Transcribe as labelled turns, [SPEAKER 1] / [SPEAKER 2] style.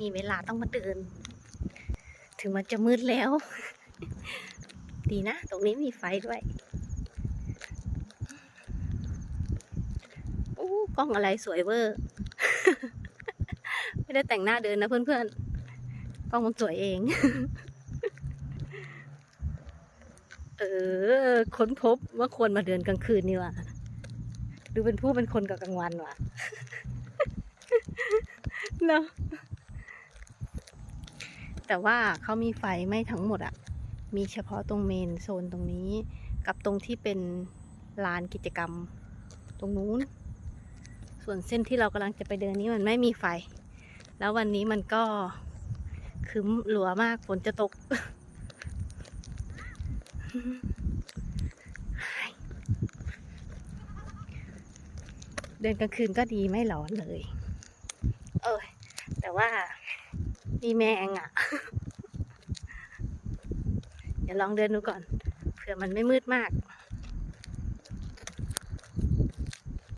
[SPEAKER 1] มีเวลาต้องมาเดิน ถึงมันจะมืดแล้ว ดีนะ ตรงนี้มีไฟด้วยโอ้กล้องอะไรสวยเวอร์ ไม่ได้แต่งหน้าเดินนะเพื่อนๆ กล้องมันสวยเอง เออ ค้นพบว่าควรมาเดินกลางคืนนี่ว่ะดูเป็นผู้เป็นคนกับกลางวันว่ะเนอะ แต่ว่าเขามีไฟไม่ทั้งหมดอะมีเฉพาะตรงเมนโซนตรงนี้ กับตรงที่เป็นลานกิจกรรม ตรงนู้น ส่วนเส้นที่เรากำลังจะไปเดินนี้มันไม่มีไฟ แล้ววันนี้มันก็ครึ้มหลัวมากฝนจะตกเดินกลางคืนก็ดีไม่ร้อนเลย เออแต่ว่า มีแมงอะ่ะ เดี๋ยวลองเดินดูก่อน เผื่อมันไม่มืดมาก